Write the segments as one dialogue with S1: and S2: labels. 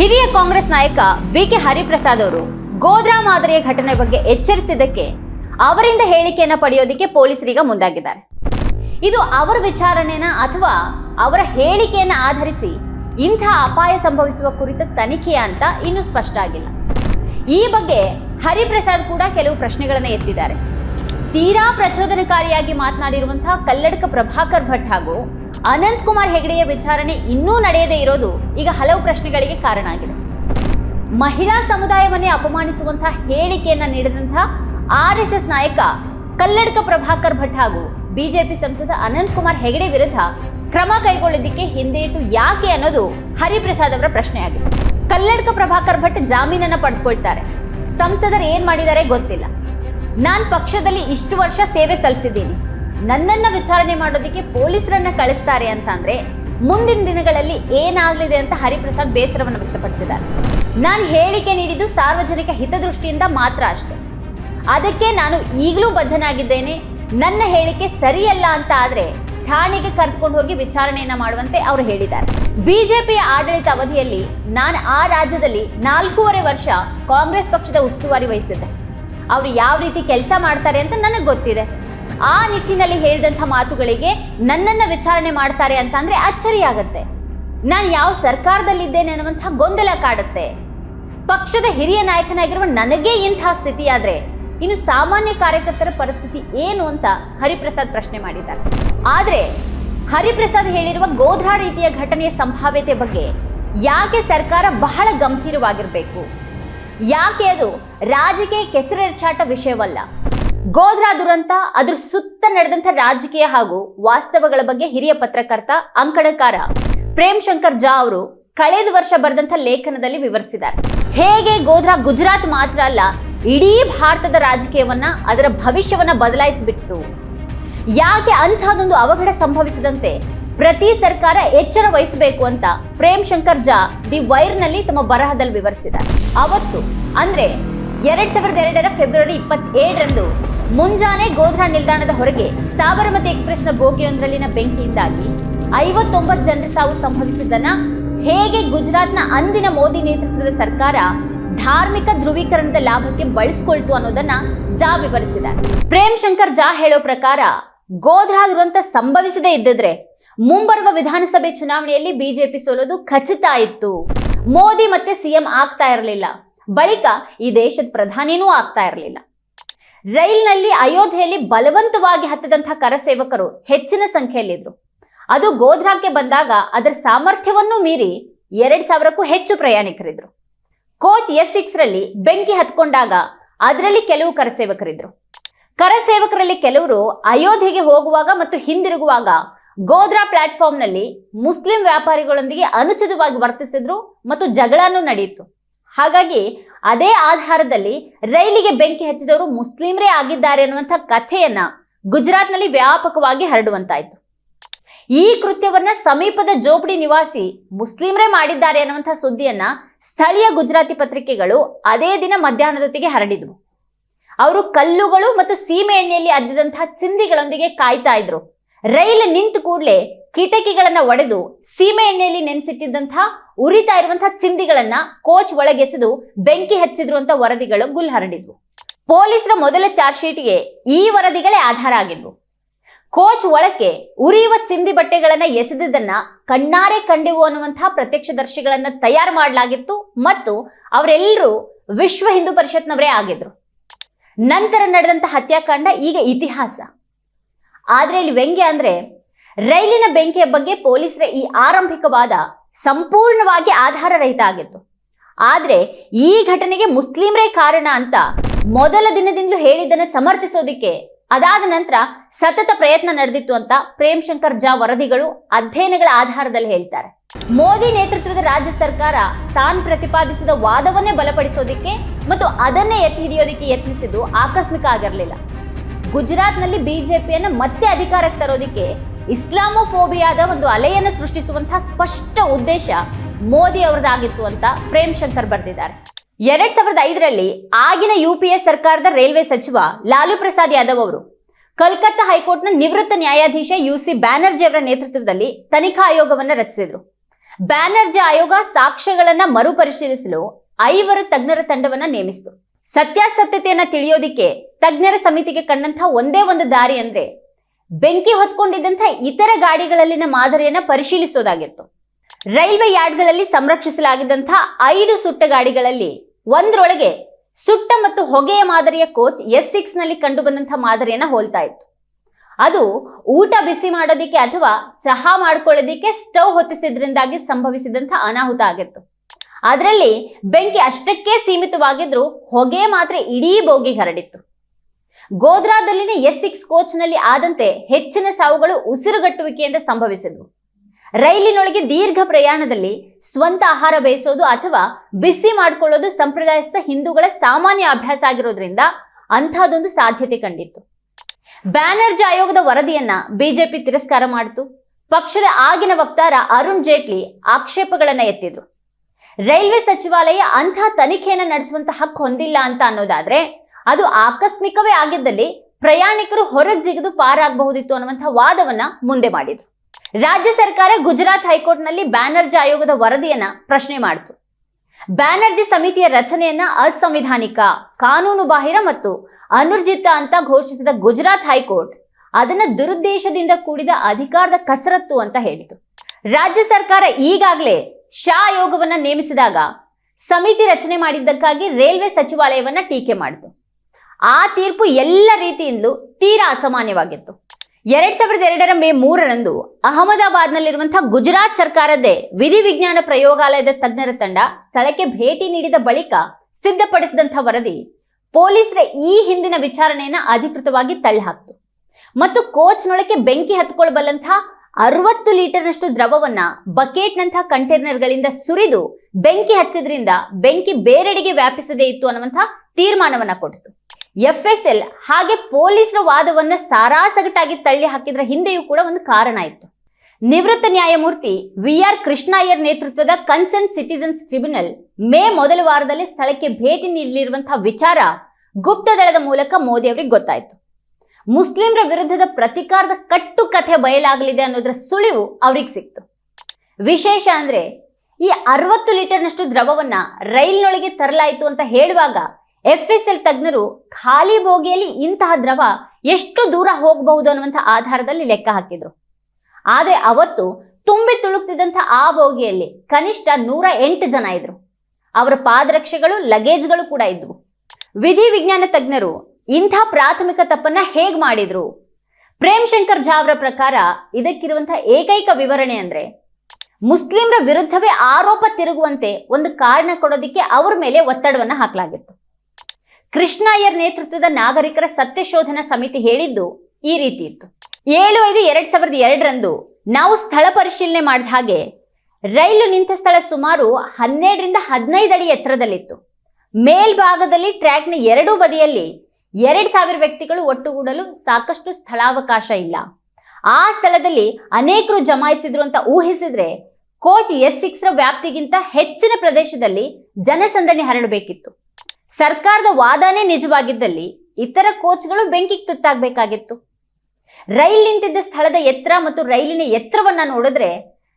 S1: ಹಿರಿಯ ಕಾಂಗ್ರೆಸ್ ನಾಯಕ B K Hariprasad ಅವರು ಗೋದ್ರಾ ಮಾದರಿಯ ಘಟನೆ ಬಗ್ಗೆ ಎಚ್ಚರಿಸಿದ್ದಕ್ಕೆ ಅವರಿಂದ ಹೇಳಿಕೆಯನ್ನು ಪಡೆಯೋದಕ್ಕೆ ಪೊಲೀಸರೀಗ ಮುಂದಾಗಿದ್ದಾರೆ. ಇದು ಅವರ ವಿಚಾರಣೆನ ಅಥವಾ ಅವರ ಹೇಳಿಕೆಯನ್ನ ಆಧರಿಸಿ ಇಂಥ ಅಪಾಯ ಸಂಭವಿಸುವ ಕುರಿತ ತನಿಖೆಯ ಅಂತ ಇನ್ನೂ ಸ್ಪಷ್ಟ ಆಗಿಲ್ಲ. ಈ ಬಗ್ಗೆ ಹರಿಪ್ರಸಾದ್ ಕೂಡ ಕೆಲವು ಪ್ರಶ್ನೆಗಳನ್ನ ಎತ್ತಿದ್ದಾರೆ. ತೀರಾ ಪ್ರಚೋದನಕಾರಿಯಾಗಿ ಮಾತನಾಡಿರುವಂತಹ ಕಲ್ಲಡಕ ಪ್ರಭಾಕರ್ ಭಟ್ ಹಾಗೂ ಅನಂತ್ ಕುಮಾರ್ ಹೆಗಡೆಯ ವಿಚಾರಣೆ ಇನ್ನೂ ನಡೆಯದೇ ಇರೋದು ಈಗ ಹಲವು ಪ್ರಶ್ನೆಗಳಿಗೆ ಕಾರಣ ಆಗಿದೆ. ಮಹಿಳಾ ಸಮುದಾಯವನ್ನೇ ಅಪಮಾನಿಸುವಂತಹ ಹೇಳಿಕೆಯನ್ನ ನೀಡಿದಂತಹ ಆರ್ ಎಸ್ ಎಸ್ ನಾಯಕ ಕಲ್ಲಡ್ಕ ಪ್ರಭಾಕರ್ ಭಟ್ ಹಾಗೂ ಬಿಜೆಪಿ ಸಂಸದ ಅನಂತ್ ಕುಮಾರ್ ಹೆಗಡೆ ವಿರುದ್ಧ ಕ್ರಮ ಕೈಗೊಳ್ಳೋದಿಕ್ಕೆ ಹಿಂದೇಟು ಯಾಕೆ ಅನ್ನೋದು ಹರಿಪ್ರಸಾದ್ ಅವರ ಪ್ರಶ್ನೆಯಾಗಿದೆ. ಕಲ್ಲಡ್ಕ ಪ್ರಭಾಕರ್ ಭಟ್ ಜಾಮೀನನ್ನ ಪಡೆದುಕೊಳ್ತಾರೆ. ಸಂಸದರು ಏನ್ ಮಾಡಿದ್ದಾರೆ ಗೊತ್ತಿಲ್ಲ. ನಾನ್ ಪಕ್ಷದಲ್ಲಿ ಇಷ್ಟು ವರ್ಷ ಸೇವೆ ಸಲ್ಲಿಸಿದ್ದೀನಿ. ನನ್ನನ್ನ ವಿಚಾರಣೆ ಮಾಡೋದಕ್ಕೆ ಪೊಲೀಸರನ್ನ ಕಳಿಸ್ತಾರೆ ಅಂತ ಅಂದ್ರೆ ಮುಂದಿನ ದಿನಗಳಲ್ಲಿ ಏನಾಗಲಿದೆ ಅಂತ ಹರಿಪ್ರಸಾದ್ ಬೇಸರವನ್ನು ವ್ಯಕ್ತಪಡಿಸಿದ್ದಾರೆ. ನಾನು ಹೇಳಿಕೆ ನೀಡಿದ್ದು ಸಾರ್ವಜನಿಕ ಹಿತದೃಷ್ಟಿಯಿಂದ ಮಾತ್ರ ಅಷ್ಟೇ. ಅದಕ್ಕೆ ನಾನು ಈಗಲೂ ಬದ್ಧನಾಗಿದ್ದೇನೆ. ನನ್ನ ಹೇಳಿಕೆ ಸರಿಯಲ್ಲ ಅಂತ ಆದ್ರೆ ಠಾಣೆಗೆ ಕರ್ಕೊಂಡು ಹೋಗಿ ವಿಚಾರಣೆಯನ್ನ ಮಾಡುವಂತೆ ಅವರು ಹೇಳಿದ್ದಾರೆ. ಬಿಜೆಪಿಯ ಆಡಳಿತ ಅವಧಿಯಲ್ಲಿ ನಾನು ಆ ರಾಜ್ಯದಲ್ಲಿ ನಾಲ್ಕೂವರೆ ವರ್ಷ ಕಾಂಗ್ರೆಸ್ ಪಕ್ಷದ ಉಸ್ತುವಾರಿ ವಹಿಸಿದ್ದೆ. ಅವರು ಯಾವ ರೀತಿ ಕೆಲಸ ಮಾಡ್ತಾರೆ ಅಂತ ನನಗೆ ಗೊತ್ತಿದೆ. ಆ ನಿಟ್ಟಿನಲ್ಲಿ ಹೇಳಿದಂಥ ಮಾತುಗಳಿಗೆ ನನ್ನನ್ನು ವಿಚಾರಣೆ ಮಾಡ್ತಾರೆ ಅಂತ ಅಂದರೆ ಅಚ್ಚರಿ ಆಗತ್ತೆ ನಾನು ಯಾವ ಸರ್ಕಾರದಲ್ಲಿದ್ದೇನೆ ಅನ್ನುವಂಥ ಗೊಂದಲ ಕಾಡುತ್ತೆ. ಪಕ್ಷದ ಹಿರಿಯ ನಾಯಕನಾಗಿರುವ ನನಗೇ ಇಂಥ ಸ್ಥಿತಿಯಾದರೆ ಇನ್ನು ಸಾಮಾನ್ಯ ಕಾರ್ಯಕರ್ತರ ಪರಿಸ್ಥಿತಿ ಏನು ಅಂತ ಹರಿಪ್ರಸಾದ್ ಪ್ರಶ್ನೆ ಮಾಡಿದ್ದಾರೆ. ಆದರೆ ಹರಿಪ್ರಸಾದ್ ಹೇಳಿರುವ ಗೋಧ್ರಾ ರೀತಿಯ ಘಟನೆಯ ಸಂಭಾವ್ಯತೆ ಬಗ್ಗೆ ಯಾಕೆ ಸರ್ಕಾರ ಬಹಳ ಗಂಭೀರವಾಗಿರಬೇಕು? ಯಾಕೆ ಅದು ರಾಜಕೀಯ ಕೆಸರೆಚ್ಚಾಟ ವಿಷಯವಲ್ಲ? ಗೋಧ್ರಾ ದುರಂತ, ಅದ್ರ ಸುತ್ತ ನಡೆದಂತ ರಾಜಕೀಯ ಹಾಗೂ ವಾಸ್ತವಗಳ ಬಗ್ಗೆ ಹಿರಿಯ ಪತ್ರಕರ್ತ ಅಂಕಣಕಾರ ಪ್ರೇಮ್ ಶಂಕರ್ ಜಾ ಅವರು ಕಳೆದ ವರ್ಷ ಬರೆದಂತ ಲೇಖನದಲ್ಲಿ ವಿವರಿಸಿದ್ದಾರೆ. ಹೇಗೆ ಗೋಧ್ರಾ ಗುಜರಾತ್ ಮಾತ್ರ ಅಲ್ಲ, ಇಡೀ ಭಾರತದ ರಾಜಕೀಯವನ್ನ, ಅದರ ಭವಿಷ್ಯವನ್ನ ಬದಲಾಯಿಸಿಬಿಟ್ಟಿತು ಯಾಕೆ ಅಂತಹದೊಂದು ಅವಘಡ ಸಂಭವಿಸಿದಂತೆ ಪ್ರತಿ ಸರ್ಕಾರ ಎಚ್ಚರ ವಹಿಸಬೇಕು ಅಂತ ಪ್ರೇಮ್ ಶಂಕರ್ ಜಾ ದಿ ವೈರ್ನಲ್ಲಿ ತಮ್ಮ ಬರಹದಲ್ಲಿ ವಿವರಿಸಿದ್ದಾರೆ. ಅವತ್ತು ಅಂದ್ರೆ ಎರಡ್ ಸಾವಿರದ ಎರಡರ ಫೆಬ್ರವರಿ ಇಪ್ಪತ್ತೇಳರಂದು ಮುಂಜಾನೆ ಗೋಧ್ರಾ ನಿಲ್ದಾಣದ ಹೊರಗೆ ಸಾಬರಮತಿ ಎಕ್ಸ್ಪ್ರೆಸ್ನ ಬೋಗಿಯೊಂದರಲ್ಲಿನ ಬೆಂಕಿಯಿಂದಾಗಿ ಐವತ್ತೊಂಬತ್ತು ಜನರ ಸಾವು ಸಂಭವಿಸಿದ್ದನ್ನ ಹೇಗೆ ಗುಜರಾತ್ನ ಅಂದಿನ ಮೋದಿ ನೇತೃತ್ವದ ಸರ್ಕಾರ ಧಾರ್ಮಿಕ ಧ್ರುವೀಕರಣದ ಲಾಭಕ್ಕೆ ಬಳಸ್ಕೊಳ್ತು ಅನ್ನೋದನ್ನ ಜಾ ವಿವರಿಸಿದ್ದಾರೆ. ಪ್ರೇಮ್ ಶಂಕರ್ ಜಾ ಹೇಳೋ ಪ್ರಕಾರ ಗೋಧ್ರಾ ದುರಂತ ಸಂಭವಿಸದೇ ಇದ್ದಿದ್ರೆ ಮುಂಬರುವ ವಿಧಾನಸಭೆ ಚುನಾವಣೆಯಲ್ಲಿ ಬಿಜೆಪಿ ಸೋಲೋದು ಖಚಿತ ಇತ್ತು. ಮೋದಿ ಮತ್ತೆ ಸಿಎಂ ಆಗ್ತಾ ಇರಲಿಲ್ಲ. ಬಳಿಕ ಈ ದೇಶದ ಪ್ರಧಾನಿನೂ ಆಗ್ತಾ ಇರಲಿಲ್ಲ. ರೈಲ್ನಲ್ಲಿ ಅಯೋಧ್ಯೆಯಲ್ಲಿ ಬಲವಂತವಾಗಿ ಹತ್ತದಂತಹ ಕರಸೇವಕರು ಹೆಚ್ಚಿನ ಸಂಖ್ಯೆಯಲ್ಲಿದ್ರು. ಅದು ಗೋಧ್ರಾಕ್ಕೆ ಬಂದಾಗ ಅದರ ಸಾಮರ್ಥ್ಯವನ್ನು ಮೀರಿ ಎರಡ್ ಸಾವಿರಕ್ಕೂ ಹೆಚ್ಚು ಪ್ರಯಾಣಿಕರಿದ್ರು. ಕೋಚ್ ಎಸ್ ಸಿಕ್ಸ್ ರಲ್ಲಿ ಬೆಂಕಿ ಹತ್ಕೊಂಡಾಗ ಅದರಲ್ಲಿ ಕೆಲವು ಕರಸೇವಕರಿದ್ರು ಕರಸೇವಕರಲ್ಲಿ ಕೆಲವರು ಅಯೋಧ್ಯೆಗೆ ಹೋಗುವಾಗ ಮತ್ತು ಹಿಂದಿರುಗುವಾಗ ಗೋಧ್ರಾ ಪ್ಲಾಟ್ಫಾರ್ಮ್ನಲ್ಲಿ ಮುಸ್ಲಿಂ ವ್ಯಾಪಾರಿಗಳೊಂದಿಗೆ ಅನುಚಿತವಾಗಿ ವರ್ತಿಸಿದ್ರು ಮತ್ತು ಜಗಳನೂ ನಡೆಯಿತು. ಹಾಗಾಗಿ ಅದೇ ಆಧಾರದಲ್ಲಿ ರೈಲಿಗೆ ಬೆಂಕಿ ಹಚ್ಚಿದವರು ಮುಸ್ಲಿಮರೇ ಆಗಿದ್ದಾರೆ ಅನ್ನುವಂಥ ಕಥೆಯನ್ನ ಗುಜರಾತ್ನಲ್ಲಿ ವ್ಯಾಪಕವಾಗಿ ಹರಡುವಂತಾಯ್ತು. ಈ ಕೃತ್ಯವನ್ನ ಸಮೀಪದ ಜೋಪಡಿ ನಿವಾಸಿ ಮುಸ್ಲಿಮರೇ ಮಾಡಿದ್ದಾರೆ ಅನ್ನುವಂಥ ಸುದ್ದಿಯನ್ನ ಸ್ಥಳೀಯ ಗುಜರಾತಿ ಪತ್ರಿಕೆಗಳು ಅದೇ ದಿನ ಮಧ್ಯಾಹ್ನದೊತ್ತಿಗೆ ಹರಡಿದ್ವು. ಅವರು ಕಲ್ಲುಗಳು ಮತ್ತು ಸೀಮೆ ಎಣ್ಣೆಯಲ್ಲಿ ಅದ್ದಿದಂತಹ ಚಿಂದಿಗಳೊಂದಿಗೆ ಕಾಯ್ತಾ ಇದ್ರು. ರೈಲು ನಿಂತ ಕೂಡಲೇ ಕಿಟಕಿಗಳನ್ನ ಒಡೆದು ಸೀಮೆ ಎಣ್ಣೆಯಲ್ಲಿ ನೆನೆಸಿಟ್ಟಿದ್ದಂತಹ ಉರಿತಾ ಇರುವಂತಹ ಚಿಂದಿಗಳನ್ನ ಕೋಚ್ ಒಳಗೆಸೆದು ಬೆಂಕಿ ಹಚ್ಚಿದ್ರು ಅಂತ ವರದಿಗಳು ಗುಲ್ ಹರಡಿದ್ವು. ಪೊಲೀಸರ ಮೊದಲ ಚಾರ್ಜ್ ಶೀಟ್ಗೆ ಈ ವರದಿಗಳೇ ಆಧಾರ ಆಗಿದ್ವು. ಕೋಚ್ ಒಳಕ್ಕೆ ಉರಿಯುವ ಚಿಂದಿ ಬಟ್ಟೆಗಳನ್ನ ಎಸೆದಿದ್ದನ್ನ ಕಣ್ಣಾರೆ ಕಂಡೆವು ಅನ್ನುವಂತಹ ಪ್ರತ್ಯಕ್ಷದರ್ಶಿಗಳನ್ನ ತಯಾರು ಮಾಡಲಾಗಿತ್ತು ಮತ್ತು ಅವರೆಲ್ಲರೂ ವಿಶ್ವ ಹಿಂದೂ ಪರಿಷತ್ನವರೇ ಆಗಿದ್ರು. ನಂತರ ನಡೆದಂತ ಹತ್ಯಾಕಾಂಡ ಈಗ ಇತಿಹಾಸ. ಆದ್ರೆ ಇಲ್ಲಿ ವ್ಯಂಗ್ಯ ಅಂದ್ರೆ ರೈಲಿನ ಬೆಂಕಿಯ ಬಗ್ಗೆ ಪೊಲೀಸರ ಈ ಆರಂಭಿಕವಾದ ಸಂಪೂರ್ಣವಾಗಿ ಆಧಾರ ರಹಿತ ಆಗಿತ್ತು. ಆದರೆ ಈ ಘಟನೆಗೆ ಮುಸ್ಲಿಮರೇ ಕಾರಣ ಅಂತ ಮೊದಲ ದಿನದಿಂದಲೂ ಹೇಳಿದ್ದನ್ನು ಸಮರ್ಥಿಸೋದಿಕ್ಕೆ ಅದಾದ ನಂತರ ಸತತ ಪ್ರಯತ್ನ ನಡೆದಿತ್ತು ಅಂತ ಪ್ರೇಮ್ ಶಂಕರ್ ಜಾ ವರದಿಗಳು ಅಧ್ಯಯನಗಳ ಆಧಾರದಲ್ಲಿ ಹೇಳ್ತಾರೆ. ಮೋದಿ ನೇತೃತ್ವದ ರಾಜ್ಯ ಸರ್ಕಾರ ತಾನು ಪ್ರತಿಪಾದಿಸಿದ ವಾದವನ್ನೇ ಬಲಪಡಿಸೋದಿಕ್ಕೆ ಮತ್ತು ಅದನ್ನೇ ಎತ್ತಿ ಹಿಡಿಯೋದಿಕ್ಕೆ ಯತ್ನಿಸಿದ್ದು ಆಕಸ್ಮಿಕ ಆಗಿರಲಿಲ್ಲ. ಗುಜರಾತ್ನಲ್ಲಿ ಬಿಜೆಪಿಯನ್ನು ಮತ್ತೆ ಅಧಿಕಾರಕ್ಕೆ ತರೋದಿಕ್ಕೆ ಇಸ್ಲಾಮೋಫೋಬಿಯಾದ ಒಂದು ಅಲೆಯನ್ನು ಸೃಷ್ಟಿಸುವಂತಹ ಸ್ಪಷ್ಟ ಉದ್ದೇಶ ಮೋದಿ ಅವರದಾಗಿತ್ತು ಅಂತ ಪ್ರೇಮ್ ಶಂಕರ್ ಬರೆದಿದ್ದಾರೆ. ಎರಡ್ ಸಾವಿರದ ಐದರಲ್ಲಿ ಆಗಿನ ಯು ಪಿ ಎ ಸರ್ಕಾರದ ರೈಲ್ವೆ ಸಚಿವ ಲಾಲು ಪ್ರಸಾದ್ ಯಾದವ್ ಅವರು ಕಲ್ಕತ್ತಾ ಹೈಕೋರ್ಟ್ನ ನಿವೃತ್ತ ನ್ಯಾಯಾಧೀಶ ಯು ಸಿ ಬ್ಯಾನರ್ಜಿ ಅವರ ನೇತೃತ್ವದಲ್ಲಿ ತನಿಖಾ ಆಯೋಗವನ್ನು ರಚಿಸಿದ್ರು. ಬ್ಯಾನರ್ಜಿ ಆಯೋಗ ಸಾಕ್ಷ್ಯಗಳನ್ನ ಮರುಪರಿಶೀಲಿಸಲು ಐವರು ತಜ್ಞರ ತಂಡವನ್ನ ನೇಮಿಸಿತು. ಸತ್ಯಾಸತ್ಯತೆಯನ್ನ ತಿಳಿಯೋದಿಕ್ಕೆ ತಜ್ಞರ ಸಮಿತಿಗೆ ಕಂಡಂತಹ ಒಂದೇ ಒಂದು ದಾರಿ ಅಂದ್ರೆ ಬೆಂಕಿ ಹೊತ್ಕೊಂಡಿದ್ದಂಥ ಇತರ ಗಾಡಿಗಳಲ್ಲಿನ ಮಾದರಿಯನ್ನ ಪರಿಶೀಲಿಸೋದಾಗಿತ್ತು. ರೈಲ್ವೆ ಯಾರ್ಡ್ಗಳಲ್ಲಿ ಸಂರಕ್ಷಿಸಲಾಗಿದ್ದಂಥ ಐದು ಸುಟ್ಟ ಗಾಡಿಗಳಲ್ಲಿ ಒಂದರೊಳಗೆ ಸುಟ್ಟ ಮತ್ತು ಹೊಗೆಯ ಮಾದರಿಯ ಕೋಚ್ ಎಸ್ ಸಿಕ್ಸ್ನಲ್ಲಿ ಕಂಡು ಬಂದಂತಹ ಮಾದರಿಯನ್ನ ಹೋಲ್ತಾ ಇತ್ತು. ಅದು ಊಟ ಬಿಸಿ ಮಾಡೋದಿಕ್ಕೆ ಅಥವಾ ಚಹಾ ಮಾಡ್ಕೊಳ್ಳೋದಿಕ್ಕೆ ಸ್ಟವ್ ಹೊತ್ತಿಸಿದ್ರಿಂದಾಗಿ ಸಂಭವಿಸಿದಂಥ ಅನಾಹುತ ಆಗಿತ್ತು. ಅದರಲ್ಲಿ ಬೆಂಕಿ ಅಷ್ಟಕ್ಕೆ ಸೀಮಿತವಾಗಿದ್ರು ಹೊಗೆ ಮಾತ್ರ ಇಡೀ ಬೋಗಿ ಹರಡಿತ್ತು. ಗೋಧ್ರಾದಲ್ಲಿನ ಎಸ್ ಸಿಕ್ಸ್ ಕೋಚ್ನಲ್ಲಿ ಆದಂತೆ ಹೆಚ್ಚಿನ ಸಾವುಗಳು ಉಸಿರುಗಟ್ಟುವಿಕೆಯಿಂದ ಸಂಭವಿಸಿದ್ವು. ರೈಲಿನೊಳಗೆ ದೀರ್ಘ ಪ್ರಯಾಣದಲ್ಲಿ ಸ್ವಂತ ಆಹಾರ ಬೇಯಿಸೋದು ಅಥವಾ ಬಿಸಿ ಮಾಡಿಕೊಳ್ಳೋದು ಸಂಪ್ರದಾಯಸ್ಥ ಹಿಂದೂಗಳ ಸಾಮಾನ್ಯ ಅಭ್ಯಾಸ ಆಗಿರೋದ್ರಿಂದ ಅಂಥದ್ದೊಂದು ಸಾಧ್ಯತೆ ಕಂಡಿತ್ತು. ಬ್ಯಾನರ್ಜಿ ಆಯೋಗದ ವರದಿಯನ್ನ ಬಿಜೆಪಿ ತಿರಸ್ಕಾರ ಮಾಡಿತು. ಪಕ್ಷದ ಆಗಿನ ವಕ್ತಾರ ಅರುಣ್ ಜೇಟ್ಲಿ ಆಕ್ಷೇಪಗಳನ್ನ ಎತ್ತಿದ್ರು. ರೈಲ್ವೆ ಸಚಿವಾಲಯ ಅಂಥ ತನಿಖೆಯನ್ನ ನಡೆಸುವಂತ ಹಕ್ಕು ಹೊಂದಿಲ್ಲ ಅಂತ ಅನ್ನೋದಾದ್ರೆ ಅದು ಆಕಸ್ಮಿಕವೇ ಆಗಿದ್ದಲ್ಲಿ ಪ್ರಯಾಣಿಕರು ಹೊರಗೆ ಜಿಗಿದು ಪಾರಾಗಬಹುದಿತ್ತು ಅನ್ನುವಂತಹ ವಾದವನ್ನ ಮುಂದೆ ಮಾಡಿದ್ರು. ರಾಜ್ಯ ಸರ್ಕಾರ ಗುಜರಾತ್ ಹೈಕೋರ್ಟ್ನಲ್ಲಿ ಬ್ಯಾನರ್ಜಿ ಆಯೋಗದ ವರದಿಯನ್ನ ಪ್ರಶ್ನೆ ಮಾಡಿತು. ಬ್ಯಾನರ್ಜಿ ಸಮಿತಿಯ ರಚನೆಯನ್ನ ಅಸಂವಿಧಾನಿಕ, ಕಾನೂನು ಬಾಹಿರ ಮತ್ತು ಅನುರ್ಜಿತ ಅಂತ ಘೋಷಿಸಿದ ಗುಜರಾತ್ ಹೈಕೋರ್ಟ್ ಅದನ್ನ ದುರುದ್ದೇಶದಿಂದ ಕೂಡಿದ ಅಧಿಕಾರದ ಕಸರತ್ತು ಅಂತ ಹೇಳಿತು. ರಾಜ್ಯ ಸರ್ಕಾರ ಈಗಾಗಲೇ ಶಾ ಆಯೋಗವನ್ನ ನೇಮಿಸಿದಾಗ ಸಮಿತಿ ರಚನೆ ಮಾಡಿದ್ದಕ್ಕಾಗಿ ರೈಲ್ವೆ ಸಚಿವಾಲಯವನ್ನ ಟೀಕೆ ಮಾಡಿತು. ಆ ತೀರ್ಪು ಎಲ್ಲ ರೀತಿಯಿಂದಲೂ ತೀರಾ ಅಸಾಮಾನ್ಯವಾಗಿತ್ತು. ಎರಡ್ ಸಾವಿರದ ಎರಡರ ಮೇ ಮೂರರಂದು ಅಹಮದಾಬಾದ್ನಲ್ಲಿರುವಂತಹ ಗುಜರಾತ್ ಸರ್ಕಾರದೇ ವಿಧಿ ವಿಜ್ಞಾನ ಪ್ರಯೋಗಾಲಯದ ತಜ್ಞರ ತಂಡ ಸ್ಥಳಕ್ಕೆ ಭೇಟಿ ನೀಡಿದ ಬಳಿಕ ಸಿದ್ಧಪಡಿಸಿದಂಥ ವರದಿ ಪೊಲೀಸರ ಈ ಹಿಂದಿನ ವಿಚಾರಣೆಯನ್ನ ಅಧಿಕೃತವಾಗಿ ತಳ್ಳಿಹಾಕ್ತು. ಮತ್ತು ಕೋಚ್ನೊಳಕ್ಕೆ ಬೆಂಕಿ ಹತ್ಕೊಳ್ಬಲ್ಲಂಥ ಅರವತ್ತು ಲೀಟರ್ನಷ್ಟು ದ್ರವವನ್ನ ಬಕೆಟ್ನಂತಹ ಕಂಟೈನರ್ಗಳಿಂದ ಸುರಿದು ಬೆಂಕಿ ಹಚ್ಚಿದ್ರಿಂದ ಬೆಂಕಿ ಬೇರೆಡೆಗೆ ವ್ಯಾಪಿಸದೇ ಇತ್ತು ಅನ್ನುವಂಥ ತೀರ್ಮಾನವನ್ನ ಕೊಟ್ಟಿತು. ಎಫ್ಎಸ್ಎಲ್ ಹಾಗೆ ಪೊಲೀಸರ ವಾದವನ್ನ ಸಾರಾಸಗಟಾಗಿ ತಳ್ಳಿ ಹಾಕಿದ್ರ ಹಿಂದೆಯೂ ಕೂಡ ಒಂದು ಕಾರಣ ಇತ್ತು. ನಿವೃತ್ತ ನ್ಯಾಯಮೂರ್ತಿ ವಿ ಆರ್ ಕೃಷ್ಣಯ್ಯರ್ ನೇತೃತ್ವದ ಕನ್ಸರ್ನ್ ಸಿಟಿಸನ್ಸ್ ಟ್ರಿಬ್ಯುನಲ್ ಮೇ ಮೊದಲ ವಾರದಲ್ಲಿ ಸ್ಥಳಕ್ಕೆ ಭೇಟಿ ನೀಡಲಿರುವಂತಹ ವಿಚಾರ ಗುಪ್ತದಳದ ಮೂಲಕ ಮೋದಿ ಅವರಿಗೆ ಗೊತ್ತಾಯಿತು. ಮುಸ್ಲಿಂರ ವಿರುದ್ಧದ ಪ್ರತಿಕಾರದ ಕಟ್ಟು ಕಥೆ ಬಯಲಾಗಲಿದೆ ಅನ್ನೋದ್ರ ಸುಳಿವು ಅವ್ರಿಗೆ ಸಿಕ್ತು. ವಿಶೇಷ ಅಂದ್ರೆ ಈ ಅರವತ್ತು ಲೀಟರ್ನಷ್ಟು ದ್ರವವನ್ನ ರೈಲ್ನೊಳಗೆ ತರಲಾಯಿತು ಅಂತ ಹೇಳುವಾಗ ಎಫ್ ಎಸ್ ಎಲ್ ತಜ್ಞರು ಖಾಲಿ ಬೋಗಿಯಲ್ಲಿ ಇಂತಹ ದ್ರವ ಎಷ್ಟು ದೂರ ಹೋಗಬಹುದು ಅನ್ನುವಂಥ ಆಧಾರದಲ್ಲಿ ಲೆಕ್ಕ ಹಾಕಿದ್ರು. ಆದರೆ ಅವತ್ತು ತುಂಬಿ ತುಳುಕ್ತಿದ್ದಂಥ ಆ ಬೋಗಿಯಲ್ಲಿ ಕನಿಷ್ಠ ನೂರ ಎಂಟು ಜನ ಇದ್ರು. ಅವರ ಪಾದರಕ್ಷೆಗಳು ಲಗೇಜ್ಗಳು ಕೂಡ ಇದ್ವು. ವಿಧಿ ವಿಜ್ಞಾನ ತಜ್ಞರು ಇಂಥ ಪ್ರಾಥಮಿಕ ತಪ್ಪನ್ನ ಹೇಗ್ ಮಾಡಿದ್ರು? ಪ್ರೇಮ್ ಶಂಕರ್ ಝಾ ಅವರ ಪ್ರಕಾರ ಇದಕ್ಕಿರುವಂತಹ ಏಕೈಕ ವಿವರಣೆ ಅಂದ್ರೆ ಮುಸ್ಲಿಂರ ವಿರುದ್ಧವೇ ಆರೋಪ ತಿರುಗುವಂತೆ ಒಂದು ಕಾರಣ ಕೊಡೋದಿಕ್ಕೆ ಅವ್ರ ಮೇಲೆ ಒತ್ತಡವನ್ನ ಹಾಕಲಾಗಿತ್ತು. ಕೃಷ್ಣಯ್ಯರ್ ನೇತೃತ್ವದ ನಾಗರಿಕರ ಸತ್ಯಶೋಧನಾ ಸಮಿತಿ ಹೇಳಿದ್ದು ಈ ರೀತಿ ಇತ್ತು. ಏಳು ಐದು ಎರಡ್ ಸಾವಿರದ ಎರಡರಂದು ನಾವು ಸ್ಥಳ ಪರಿಶೀಲನೆ ಮಾಡಿದ ಹಾಗೆ ರೈಲು ನಿಂತ ಸ್ಥಳ ಸುಮಾರು ಹನ್ನೆರಡರಿಂದ ಹದಿನೈದು ಅಡಿ ಎತ್ತರದಲ್ಲಿತ್ತು. ಮೇಲ್ಭಾಗದಲ್ಲಿ ಟ್ರ್ಯಾಕ್ನ ಎರಡೂ ಬದಿಯಲ್ಲಿ ಎರಡ್ ಸಾವಿರ ವ್ಯಕ್ತಿಗಳು ಒಟ್ಟುಗೂಡಲು ಸಾಕಷ್ಟು ಸ್ಥಳಾವಕಾಶ ಇಲ್ಲ. ಆ ಸ್ಥಳದಲ್ಲಿ ಅನೇಕರು ಜಮಾಯಿಸಿದ್ರು ಅಂತ ಊಹಿಸಿದ್ರೆ ಕೋಚ್ ಎಸ್ ಸಿಕ್ಸ್ ರ ವ್ಯಾಪ್ತಿಗಿಂತ ಹೆಚ್ಚಿನ ಪ್ರದೇಶದಲ್ಲಿ ಜನಸಂದಣಿ ಹರಡಬೇಕಿತ್ತು. ಸರ್ಕಾರದ ವಾದನೇ ನಿಜವಾಗಿದ್ದಲ್ಲಿ ಇತರ ಕೋಚ್ಗಳು ಬೆಂಕಿಗೆ ತುತ್ತಾಗಬೇಕಾಗಿತ್ತು. ರೈಲ್ ನಿಂತಿದ್ದ ಸ್ಥಳದ ಎತ್ತರ ಮತ್ತು ರೈಲಿನ ಎತ್ತರವನ್ನ ನೋಡಿದ್ರೆ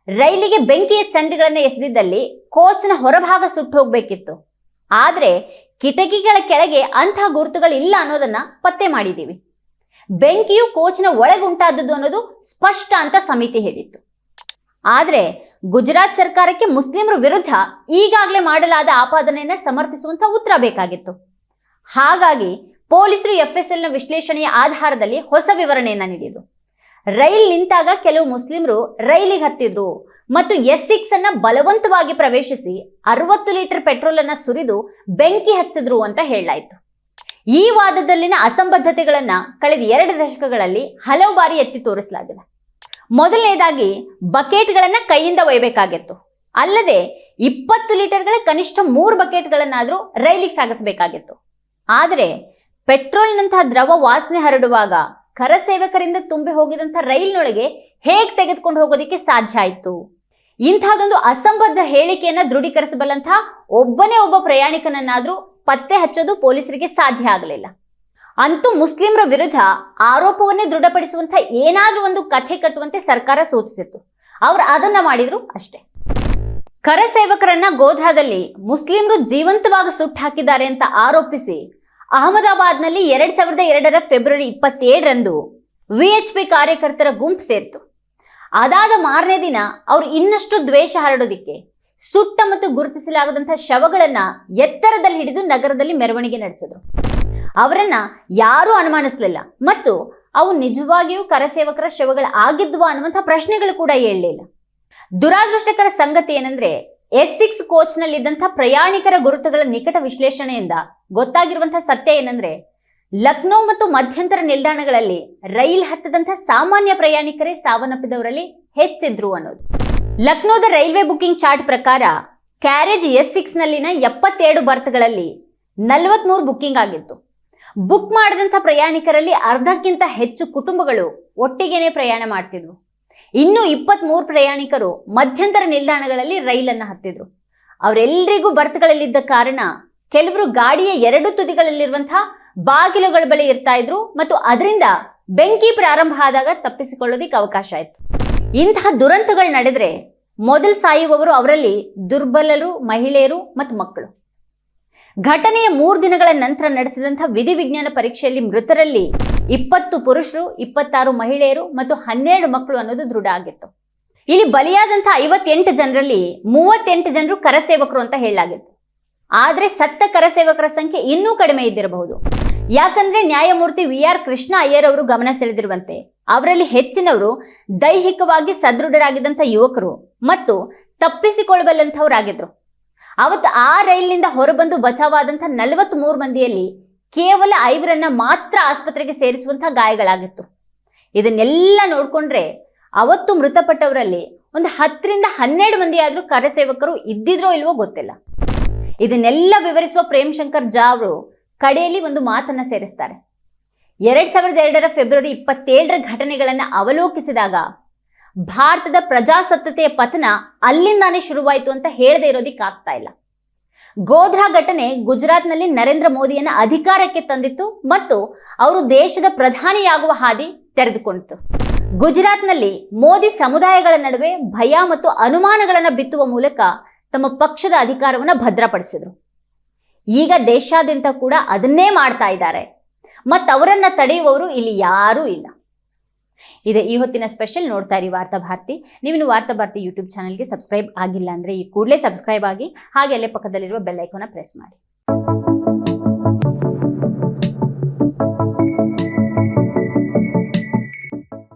S1: ರೈಲಿಗೆ ಬೆಂಕಿಯ ಚಂಡಿಗಳನ್ನ ಎಸೆದಿದ್ದಲ್ಲಿ ಕೋಚ್ನ ಹೊರಭಾಗ ಸುಟ್ಟು ಹೋಗ್ಬೇಕಿತ್ತು. ಆದ್ರೆ ಕಿಟಕಿಗಳ ಕೆಳಗೆ ಅಂತಹ ಗುರುತುಗಳು ಇಲ್ಲ ಅನ್ನೋದನ್ನ ಪತ್ತೆ ಮಾಡಿದ್ದೀವಿ. ಬೆಂಕಿಯು ಕೋಚ್ನ ಒಳಗುಂಟಾದದ್ದು ಅನ್ನೋದು ಸ್ಪಷ್ಟ ಅಂತ ಸಮಿತಿ ಹೇಳಿತ್ತು. ಆದ್ರೆ ಗುಜರಾತ್ ಸರ್ಕಾರಕ್ಕೆ ಮುಸ್ಲಿಮರ ವಿರುದ್ಧ ಈಗಾಗಲೇ ಮಾಡಲಾದ ಆಪಾದನೆಯನ್ನ ಸಮರ್ಥಿಸುವಂತ ಉತ್ತರ ಬೇಕಾಗಿತ್ತು. ಹಾಗಾಗಿ ಪೊಲೀಸರು ಎಫ್ಎಸ್ಎಲ್ನ ವಿಶ್ಲೇಷಣೆಯ ಆಧಾರದಲ್ಲಿ ಹೊಸ ವಿವರಣೆಯನ್ನ ನೀಡಿದರು. ರೈಲ್ ನಿಂತಾಗ ಕೆಲವು ಮುಸ್ಲಿಮರು ರೈಲಿಗೆ ಹತ್ತಿದ್ರು ಮತ್ತು ಎಸ್ ಸಿಕ್ಸ್ ಅನ್ನ ಬಲವಂತವಾಗಿ ಪ್ರವೇಶಿಸಿ ಅರವತ್ತು ಲೀಟರ್ ಪೆಟ್ರೋಲ್ ಅನ್ನ ಸುರಿದು ಬೆಂಕಿ ಹಚ್ಚಿದ್ರು ಅಂತ ಹೇಳಲಾಯಿತು. ಈ ವಾದದಲ್ಲಿನ ಅಸಂಬದ್ಧತೆಗಳನ್ನ ಕಳೆದ ಎರಡು ದಶಕಗಳಲ್ಲಿ ಹಲವು ಬಾರಿ ಎತ್ತಿ ತೋರಿಸಲಾಗಿದೆ. ಮೊದಲನೇದಾಗಿ ಬಕೆಟ್ಗಳನ್ನ ಕೈಯಿಂದ ಒಯ್ಯಬೇಕಾಗಿತ್ತು. ಅಲ್ಲದೆ ಇಪ್ಪತ್ತು ಲೀಟರ್ಗಳ ಕನಿಷ್ಠ ಮೂರು ಬಕೆಟ್ಗಳನ್ನಾದ್ರೂ ರೈಲಿಗೆ ಸಾಗಿಸಬೇಕಾಗಿತ್ತು. ಆದರೆ ಪೆಟ್ರೋಲ್ನಂತಹ ದ್ರವ ವಾಸನೆ ಹರಡುವಾಗ ಕರಸೇವಕರಿಂದ ತುಂಬಿ ಹೋಗಿದಂಥ ರೈಲ್ನೊಳಗೆ ಹೇಗೆ ತೆಗೆದುಕೊಂಡು ಹೋಗೋದಿಕ್ಕೆ ಸಾಧ್ಯ ಆಯಿತು? ಇಂಥದ್ದೊಂದು ಅಸಂಬದ್ಧ ಹೇಳಿಕೆಯನ್ನ ದೃಢೀಕರಿಸಬಲ್ಲಂಥ ಒಬ್ಬನೇ ಒಬ್ಬ ಪ್ರಯಾಣಿಕನನ್ನಾದರೂ ಪತ್ತೆ ಹಚ್ಚೋದು ಪೊಲೀಸರಿಗೆ ಸಾಧ್ಯ ಆಗಲಿಲ್ಲ. ಅಂತೂ ಮುಸ್ಲಿಂರ ವಿರುದ್ಧ ಆರೋಪವನ್ನೇ ದೃಢಪಡಿಸುವಂತಹ ಏನಾದರೂ ಒಂದು ಕಥೆ ಕಟ್ಟುವಂತೆ ಸರ್ಕಾರ ಸೂಚಿಸಿತ್ತು. ಅವರು ಅದನ್ನ ಮಾಡಿದ್ರು ಅಷ್ಟೇ. ಕರಸೇವಕರನ್ನ ಗೋಧ್ರಾದಲ್ಲಿ ಮುಸ್ಲಿಮರು ಜೀವಂತವಾಗಿ ಸುಟ್ಟು ಹಾಕಿದ್ದಾರೆ ಅಂತ ಆರೋಪಿಸಿ ಅಹಮದಾಬಾದ್ನಲ್ಲಿ ಎರಡ್ ಸಾವಿರದ ಎರಡರ ಫೆಬ್ರವರಿ ಇಪ್ಪತ್ತೇಳರಂದು ವಿಎಚ್ಪಿ ಕಾರ್ಯಕರ್ತರ ಗುಂಪು ಸೇರಿತು ಅದಾದ ಮಾರನೇ ದಿನ ಅವರು ಇನ್ನಷ್ಟು ದ್ವೇಷ ಹರಡೋದಿಕ್ಕೆ ಸುಟ್ಟ ಮತ್ತು ಗುರುತಿಸಲಾಗದಂತಹ ಶವಗಳನ್ನ ಎತ್ತರದಲ್ಲಿ ಹಿಡಿದು ನಗರದಲ್ಲಿ ಮೆರವಣಿಗೆ ನಡೆಸಿದ್ರು. ಅವರನ್ನ ಯಾರೂ ಅನುಮಾನಿಸಲಿಲ್ಲ. ಮತ್ತು ಅವು ನಿಜವಾಗಿಯೂ ಕರಸೇವಕರ ಶವಗಳು ಆಗಿದ್ವಾ ಅನ್ನುವಂಥ ಪ್ರಶ್ನೆಗಳು ಕೂಡ ಏಳಲಿಲ್ಲ. ದುರಾದೃಷ್ಟಕರ ಸಂಗತಿ ಏನಂದ್ರೆ ಎಸ್ ಸಿಕ್ಸ್ ಕೋಚ್ ನಲ್ಲಿದ್ದಂಥ ಪ್ರಯಾಣಿಕರ ಗುರುತುಗಳ ನಿಕಟ ವಿಶ್ಲೇಷಣೆಯಿಂದ ಗೊತ್ತಾಗಿರುವಂತಹ ಸತ್ಯ ಏನಂದ್ರೆ, ಲಕ್ನೋ ಮತ್ತು ಮಧ್ಯಂತರ ನಿಲ್ದಾಣಗಳಲ್ಲಿ ರೈಲ್ ಹತ್ತದಂಥ ಸಾಮಾನ್ಯ ಪ್ರಯಾಣಿಕರೇ ಸಾವನ್ನಪ್ಪಿದವರಲ್ಲಿ ಹೆಚ್ಚಿದ್ರು ಅನ್ನೋದು. ಲಕ್ನೋದ ರೈಲ್ವೆ ಬುಕಿಂಗ್ ಚಾರ್ಟ್ ಪ್ರಕಾರ ಕ್ಯಾರೇಜ್ ಎಸ್ ಸಿಕ್ಸ್ ನಲ್ಲಿನ ಎಪ್ಪತ್ತೆರಡು ಬರ್ತ್ಗಳಲ್ಲಿ ನಲವತ್ಮೂರು ಬುಕ್ಕಿಂಗ್ ಆಗಿತ್ತು. ಬುಕ್ ಮಾಡಿದಂಥ ಪ್ರಯಾಣಿಕರಲ್ಲಿ ಅರ್ಧಕ್ಕಿಂತ ಹೆಚ್ಚು ಕುಟುಂಬಗಳು ಒಟ್ಟಿಗೆನೆ ಪ್ರಯಾಣ ಮಾಡ್ತಿದ್ವು ಇನ್ನು ಇಪ್ಪತ್ಮೂರು ಪ್ರಯಾಣಿಕರು ಮಧ್ಯಂತರ ನಿಲ್ದಾಣಗಳಲ್ಲಿ ರೈಲನ್ನು ಹತ್ತಿದ್ರು. ಅವರೆಲ್ಲರಿಗೂ ಬರ್ತ್ಗಳಲ್ಲಿದ್ದ ಕಾರಣ ಕೆಲವರು ಗಾಡಿಯ ಎರಡು ತುದಿಗಳಲ್ಲಿರುವಂತಹ ಬಾಗಿಲುಗಳ ಬಳಿ ಇರ್ತಾ ಇದ್ರು ಮತ್ತು ಅದರಿಂದ ಬೆಂಕಿ ಪ್ರಾರಂಭ ಆದಾಗ ತಪ್ಪಿಸಿಕೊಳ್ಳೋದಿಕ್ಕೆ ಅವಕಾಶ ಆಯಿತು. ಇಂತಹ ದುರಂತಗಳು ನಡೆದ್ರೆ ಮೊದಲು ಸಾಯುವವರು ಅವರಲ್ಲಿ ದುರ್ಬಲರು, ಮಹಿಳೆಯರು ಮತ್ತು ಮಕ್ಕಳು. ಘಟನೆಯ ಮೂರು ದಿನಗಳ ನಂತರ ನಡೆಸಿದಂತಹ ವಿಧಿವಿಜ್ಞಾನ ಪರೀಕ್ಷೆಯಲ್ಲಿ ಮೃತರಲ್ಲಿ ಇಪ್ಪತ್ತು ಪುರುಷರು, ಇಪ್ಪತ್ತಾರು ಮಹಿಳೆಯರು ಮತ್ತು ಹನ್ನೆರಡು ಮಕ್ಕಳು ಅನ್ನೋದು ದೃಢ ಆಗಿತ್ತು. ಇಲ್ಲಿ ಬಲಿಯಾದಂತಹ ಐವತ್ತೆಂಟು ಜನರಲ್ಲಿ ಮೂವತ್ತೆಂಟು ಜನರು ಕರಸೇವಕರು ಅಂತ ಹೇಳಲಾಗಿತ್ತು. ಆದ್ರೆ ಸತ್ತ ಕರಸೇವಕರ ಸಂಖ್ಯೆ ಇನ್ನೂ ಕಡಿಮೆ ಇದ್ದಿರಬಹುದು. ಯಾಕಂದ್ರೆ ನ್ಯಾಯಮೂರ್ತಿ ವಿ ಆರ್ ಕೃಷ್ಣ ಅಯ್ಯರ್ ಅವರು ಗಮನ ಸೆಳೆದಿರುವಂತೆ ಅವರಲ್ಲಿ ಹೆಚ್ಚಿನವರು ದೈಹಿಕವಾಗಿ ಸದೃಢರಾಗಿದ್ದಂಥ ಯುವಕರು ಮತ್ತು ತಪ್ಪಿಸಿಕೊಳ್ಳಬಲ್ಲಂಥವರಾಗಿದ್ರು. ಅವತ್ತು ಆ ರೈಲಿನಿಂದ ಹೊರಬಂದು ಬಚಾವಾದಂಥ ನಲವತ್ಮೂರು ಮಂದಿಯಲ್ಲಿ ಕೇವಲ ಐವರನ್ನ ಮಾತ್ರ ಆಸ್ಪತ್ರೆಗೆ ಸೇರಿಸುವಂತಹ ಗಾಯಗಳಾಗಿತ್ತು. ಇದನ್ನೆಲ್ಲ ನೋಡಿಕೊಂಡ್ರೆ ಅವತ್ತು ಮೃತಪಟ್ಟವರಲ್ಲಿ ಒಂದು ಹತ್ತರಿಂದ ಹನ್ನೆರಡು ಮಂದಿ ಆದರೂ ಕಾರ್ಯಸೇವಕರು ಇದ್ದಿದ್ರೋ ಇಲ್ವೋ ಗೊತ್ತಿಲ್ಲ. ಇದನ್ನೆಲ್ಲ ವಿವರಿಸುವ ಪ್ರೇಮ್ ಶಂಕರ್ ಜಾ ಅವರು ಕಡೆಯಲ್ಲಿ ಒಂದು ಮಾತನ್ನ ಸೇರಿಸ್ತಾರೆ. ಎರಡ್ ಸಾವಿರದ ಎರಡರ ಫೆಬ್ರವರಿ ಇಪ್ಪತ್ತೇಳರ ಘಟನೆಗಳನ್ನ ಅವಲೋಕಿಸಿದಾಗ ಭಾರತದ ಪ್ರಜಾಸತ್ತತೆಯ ಪತನ ಅಲ್ಲಿಂದಾನೇ ಶುರುವಾಯಿತು ಅಂತ ಹೇಳದೇ ಇರೋದಿಕ್ಕಾಗ್ತಾ ಇಲ್ಲ. ಗೋಧ್ರಾ ಘಟನೆ ಗುಜರಾತ್ನಲ್ಲಿ ನರೇಂದ್ರ ಮೋದಿಯನ್ನ ಅಧಿಕಾರಕ್ಕೆ ತಂದಿತ್ತು ಮತ್ತು ಅವರು ದೇಶದ ಪ್ರಧಾನಿಯಾಗುವ ಹಾದಿ ತೆರೆದುಕೊಂಡಿತು. ಗುಜರಾತ್ನಲ್ಲಿ ಮೋದಿ ಸಮುದಾಯಗಳ ನಡುವೆ ಭಯ ಮತ್ತು ಅನುಮಾನಗಳನ್ನು ಬಿತ್ತುವ ಮೂಲಕ ತಮ್ಮ ಪಕ್ಷದ ಅಧಿಕಾರವನ್ನು ಭದ್ರಪಡಿಸಿದ್ರು. ಈಗ ದೇಶಾದ್ಯಂತ ಕೂಡ ಅದನ್ನೇ ಮಾಡ್ತಾ ಇದ್ದಾರೆ. ಮತ್ತು ಅವರನ್ನ ತಡೆಯುವವರು ಇಲ್ಲಿ ಯಾರೂ ಇಲ್ಲ. ಇದೆ. ಈ ಹೊತ್ತಿನ ಸ್ಪೆಷಲ್ ನೋಡ್ತಾ ಇರಿ ವಾರ್ತಾ ಭಾರತಿ. ನೀವು ವಾರ್ತಾ ಭಾರತಿ ಯೂಟ್ಯೂಬ್ ಚಾನಲ್ಗೆ ಸಬ್ಸ್ಕ್ರೈಬ್ ಆಗಿಲ್ಲ ಅಂದ್ರೆ ಈ ಕೂಡಲೇ ಸಬ್ಸ್ಕ್ರೈಬ್ ಆಗಿ ಹಾಗೆ ಅಲ್ಲೇ ಪಕ್ಕದಲ್ಲಿರುವ ಬೆಲ್ಲೈಕೋನ ಪ್ರೆಸ್ ಮಾಡಿ.